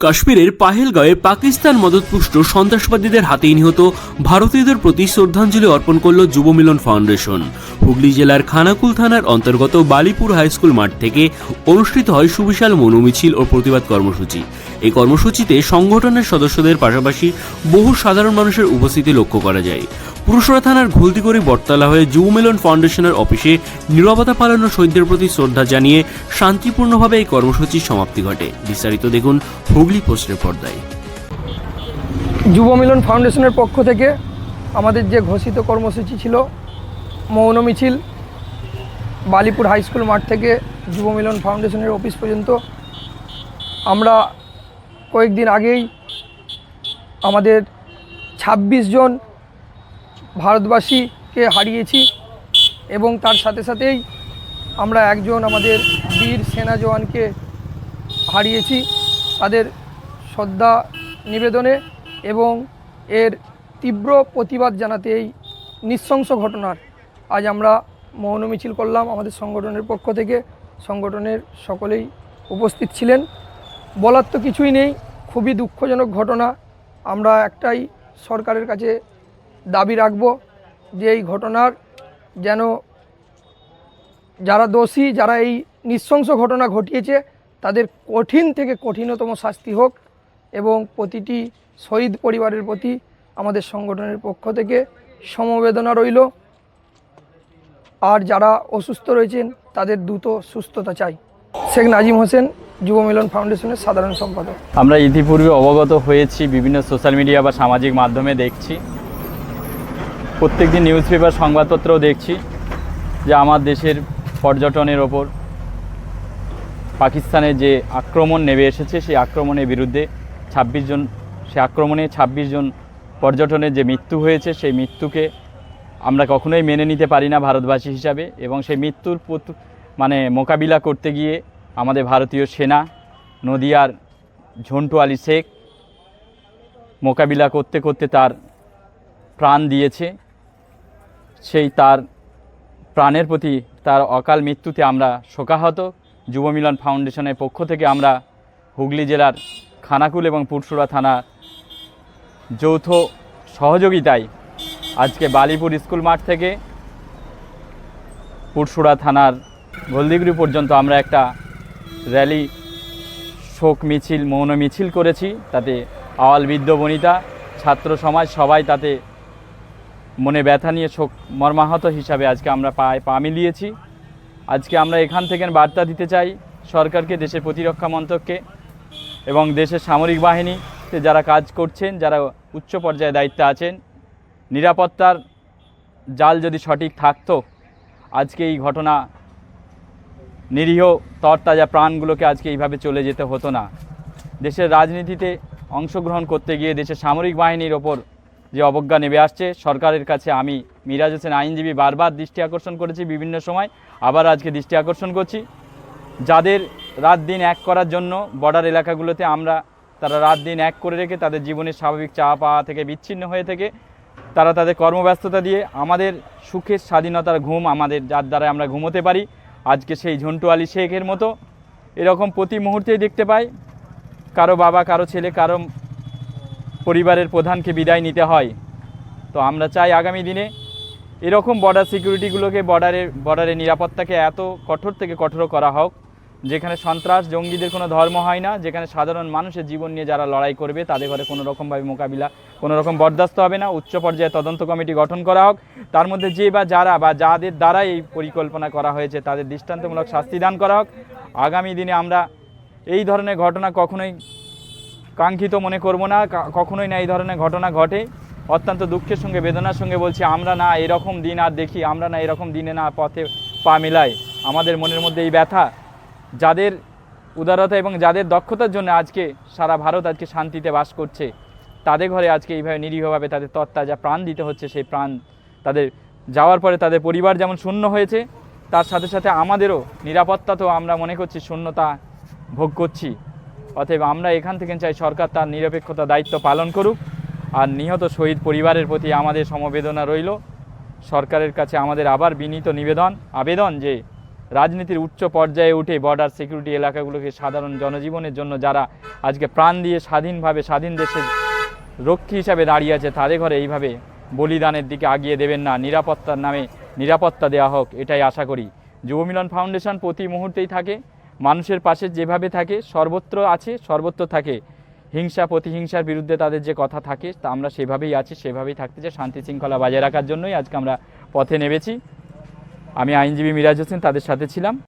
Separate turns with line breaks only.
কাশ্মীরের পাহেলগাঁয়ে পাকিস্তান মদতপুষ্ট সন্ত্রাসবাদীদের হাতেই নিহত ভারতীয়দের প্রতি শ্রদ্ধাঞ্জলি অর্পণ করল যুব মিলন ফাউন্ডেশন। হুগলি জেলার খানাকুল থানার অন্তর্গত বালিপুর হাইস্কুল মাঠ থেকে অনুষ্ঠিত হয় সুবিশাল মনোমিছিল ও প্রতিবাদ কর্মসূচি। এই কর্মসূচিতে সংগঠনের সদস্যদের পাশাপাশি বহু সাধারণ মানুষের উপস্থিতি লক্ষ্য করা যায়। পুরুষরা থানার ঘুলতিগড়ি বটতলা হয়ে যুব মিলন ফাউন্ডেশনের অফিসে নিরবতা পালন শহীদদের প্রতি শ্রদ্ধা জানিয়ে শান্তিপূর্ণভাবে এই কর্মসূচির সমাপ্তি ঘটে। বিস্তারিত দেখুন হুগলি পোস্টের পর্দায়।
যুব মিলন ফাউন্ডেশনের পক্ষ থেকে আমাদের যে ঘোষিত কর্মসূচি ছিল, মৌন মিছিল, বালিপুর হাই স্কুল মাঠ থেকে যুব মিলন ফাউন্ডেশনের অফিস পর্যন্ত আমরা কয়েকদিন আগেই আমাদের ২৬ জন ভারতবাসীকে হারিয়েছি এবং তার সাথে সাথেই আমরা একজন আমাদের বীর সেনা জওয়ানকে হারিয়েছি তাদের শ্রদ্ধা নিবেদনে এবং এর তীব্র প্রতিবাদ জানাতে এই নৃশংস ঘটনার আজ আমরা মৌন মিছিল করলাম আমাদের সংগঠনের পক্ষ থেকে। সংগঠনের সকলেই উপস্থিত ছিলেন। বলার তো কিছুই নেই, খুবই দুঃখজনক ঘটনা। আমরা একটাই সরকারের কাছে দাবি রাখব যে এই ঘটনার যেন যারা দোষী, যারা এই নৃশংস ঘটনা ঘটিয়েছে, তাদের কঠিন থেকে কঠিনতম শাস্তি হোক এবং প্রতিটি শহীদ পরিবারের প্রতি আমাদের সংগঠনের পক্ষ থেকে সমবেদনা রইল। আর যারা অসুস্থ রয়েছেন, তাদের দ্রুত সুস্থতা চাই। শেখ নাজিম হোসেন যুব মিলন ফাউন্ডেশনের সাধারণ সম্পাদক।
আমরা ইতিপূর্বে অবগত হয়েছি, বিভিন্ন সোশ্যাল মিডিয়া বা সামাজিক মাধ্যমে দেখছি। প্রত্যেকদিন নিউজ পেপার সংবাদপত্রও দেখছি যে আমার দেশের পর্যটনের ওপর পাকিস্তানের যে আক্রমণ নেমে এসেছে, সেই আক্রমণের বিরুদ্ধে ছাব্বিশ জন, সে আক্রমণে ছাব্বিশ জন পর্যটনের যে মৃত্যু হয়েছে, সেই মৃত্যুকে আমরা কখনোই মেনে নিতে পারি না ভারতবাসী হিসাবে এবং সেই মৃত্যুর মানে মোকাবিলা করতে গিয়ে আমাদের ভারতীয় সেনা, নদিয়ার ঝন্টু আলী শেখ মোকাবিলা করতে করতে তার প্রাণ দিয়েছে। সেই তার প্রাণের প্রতি তার অকাল মৃত্যুতে আমরা শোকাহত। যুব মিলন ফাউন্ডেশনের পক্ষ থেকে আমরা হুগলি জেলার খানাকুল এবং পুরসুরা থানা যৌথ সহযোগিতায় আজকে বালিপুর স্কুল মাঠ থেকে পুরসুরা থানার গোলদিগুড়ি পর্যন্ত আমরা একটা র্যালি, শোক মিছিল, মৌন মিছিল করেছি, তাতে আওয়াল বৃদ্ধ বনিতা, ছাত্র সমাজ সবাই তাতে মনে ব্যথা নিয়ে শোক মর্মাহত হিসাবে আজকে আমরা পায়ে পা মিলিয়েছি। আজকে আমরা এখান থেকে বার্তা দিতে চাই সরকারকে, দেশের প্রতিরক্ষা মন্ত্রককে এবং দেশের সামরিক বাহিনীতে যারা কাজ করছেন, যারা উচ্চ পর্যায়ে দায়িত্বে আছেন, নিরাপত্তার জাল যদি সঠিক থাকতো, আজকে এই ঘটনা নিরীহ তরতাজা প্রাণগুলোকে আজকে এইভাবে চলে যেতে হতো না। দেশের রাজনীতিতে অংশগ্রহণ করতে গিয়ে দেশের সামরিক বাহিনীর ওপর যে অবজ্ঞা নেমে আসছে, সরকারের কাছে আমি মিরাজ হোসেন আইনজীবী বারবার দৃষ্টি আকর্ষণ করেছি বিভিন্ন সময়, আবার আজকে দৃষ্টি আকর্ষণ করছি। যাদের রাত দিন এক করার জন্য বর্ডার এলাকাগুলোতে আমরা তারা রাত দিন এক করে রেখে তাদের জীবনের স্বাভাবিক চা পাওয়া থেকে বিচ্ছিন্ন হয়ে থেকে তারা তাদের কর্মব্যস্ততা দিয়ে আমাদের সুখের স্বাধীনতার ঘুম আমাদের, যার দ্বারা আমরা ঘুমোতে পারি। আজকে সেই ঝন্টু আলী শেখের মতো এরকম প্রতি মুহূর্তেই দেখতে পাই। কারও বাবা, কারও ছেলে, কারও পরিবারের প্রধানকে বিদায় নিতে হয়। তো আমরা চাই আগামী দিনে এরকম বর্ডার সিকিউরিটিগুলোকে বর্ডারের বর্ডারের নিরাপত্তাকে এত কঠোর থেকে কঠোর করা হোক, যেখানে সন্ত্রাস, জঙ্গিদের কোনো ধর্ম হয় না, যেখানে সাধারণ মানুষের জীবন নিয়ে যারা লড়াই করবে, তাদের ঘরে কোনো রকমভাবে মোকাবিলা, কোনো রকম বরদাস্ত হবে না। উচ্চ পর্যায়ে তদন্ত কমিটি গঠন করা হোক। তার মধ্যে যে বা যারা বা যাদের দ্বারা এই পরিকল্পনা করা হয়েছে, তাদের দৃষ্টান্তমূলক শাস্তি দান করা হোক। আগামী দিনে আমরা এই ধরনের ঘটনা কখনোই কাঙ্ক্ষিত মনে করব না। কখনোই না এই ধরনের ঘটনা ঘটে। অত্যন্ত দুঃখের সঙ্গে, বেদনার সঙ্গে বলছি, আমরা না এরকম দিন আর দেখি, আমরা না এরকম দিনে না পথে পা মেলাই। আমাদের মনের মধ্যে এই ব্যথা, যাদের উদারতা এবং যাদের দক্ষতার জন্য আজকে সারা ভারত আজকে শান্তিতে বাস করছে, তাদের ঘরে আজকে এইভাবে নিরীহভাবে তাদের তত্ত্বাজা প্রাণ দিতে হচ্ছে, সেই প্রাণ তাদের যাওয়ার পরে তাদের পরিবার যেমন শূন্য হয়েছে, তার সাথে সাথে আমাদেরও নিরাপত্তা তো আমরা মনে করছি শূন্যতা ভোগ করছি। অতএব আমরা এখান থেকে চাই সরকার তার নিরপেক্ষতা দায়িত্ব পালন করুক। আর নিহত শহীদ পরিবারের প্রতি আমাদের সমবেদনা রইল। সরকারের কাছে আমাদের আবার বিনীত নিবেদন, আবেদন যে রাজনীতির উচ্চ পর্যায়ে উঠে বর্ডার সিকিউরিটি এলাকাগুলোকে সাধারণ জনজীবনের জন্য যারা আজকে প্রাণ দিয়ে স্বাধীনভাবে স্বাধীন দেশের রক্ষী হিসাবে দাঁড়িয়ে আছে, তাদের ঘরে এইভাবে বলিদানের দিকে আগিয়ে দেবেন না। নিরাপত্তার নামে নিরাপত্তা দেওয়া হোক, এটাই আশা করি। যুব মিলন ফাউন্ডেশন প্রতি মুহূর্তেই থাকে। মানুষের পাশে যেভাবে থাকে, সর্বত্র আছে, সর্বত্র থাকে। হিংসা, প্রতিহিংসার বিরুদ্ধে তাদের যে কথা থাকে, তা আমরা সেভাবেই আছি, সেভাবেই থাকতে চাই। শান্তি শৃঙ্খলা বজায় রাখার জন্যই আজকে আমরা পথে নেমেছি। আমি আইনজীবী মিরাজ হোসেন, তাদের সাথে ছিলাম।